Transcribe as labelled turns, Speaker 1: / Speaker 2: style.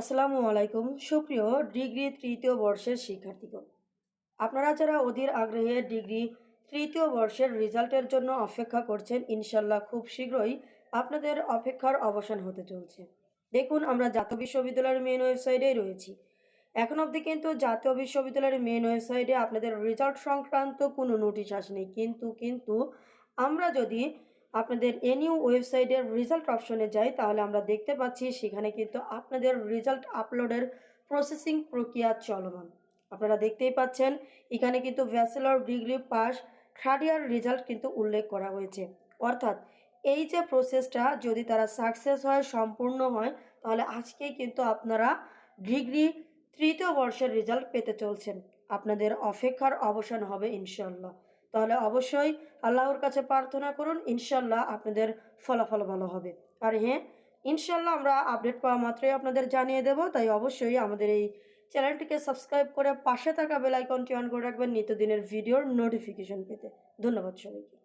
Speaker 1: আসসালামু আলাইকুম। সুপ্রিয় ডিগ্রি তৃতীয় বর্ষের শিক্ষার্থীগণ, আপনারা যারা অধীর আগ্রহে ডিগ্রি তৃতীয় বর্ষের রেজাল্টের জন্য অপেক্ষা করছেন ইনশাল্লাহ খুব শীঘ্রই আপনাদের অপেক্ষার অবসান হতে চলছে। দেখুন, আমরা জাতীয় বিশ্ববিদ্যালয়ের মেন ওয়েবসাইটেই রয়েছি। এখন অবধি কিন্তু জাতীয় বিশ্ববিদ্যালয়ের মেন ওয়েবসাইটে আপনাদের রেজাল্ট সংক্রান্ত কোনো নোটিশ আসেনি। কিন্তু কিন্তু আমরা যদি আপনাদের এনিউ ওয়েবসাইটের রেজাল্ট অপশনে যাই, তাহলে আমরা দেখতে পাচ্ছি সেখানে কিন্তু আপনাদের রেজাল্ট আপলোডের প্রসেসিং প্রক্রিয়া চলমান। আপনারা দেখতেই পাচ্ছেন, এখানে কিন্তু bachelor degree pass third year result কিন্তু উল্লেখ করা হয়েছে। অর্থাৎ এই যে প্রসেসটা যদি তারা সাকসেস হয়, সম্পূর্ণ হয়, তাহলে আজকেই কিন্তু আপনারা ডিগ্রি তৃতীয় বর্ষের রেজাল্ট পেতে চলছেন। আপনাদের অপেক্ষার অবসান হবে ইনশাল্লাহ তাহলে অবশ্যই আল্লাহর কাছে প্রার্থনা করুন ইনশাল্লাহ আপনাদের ফলাফল ভালো হবে। আর হ্যাঁ ইনশাল্লাহ আমরা আপডেট পাওয়া মাত্রই আপনাদের জানিয়ে দেব, তাই অবশ্যই আমাদের এই চ্যানেলটিকে সাবস্ক্রাইব করে পাশে থাকা বেলাইকনটি অন করে রাখবেন নিত্যদিনের ভিডিওর নোটিফিকেশন পেতে। ধন্যবাদ সবাইকে।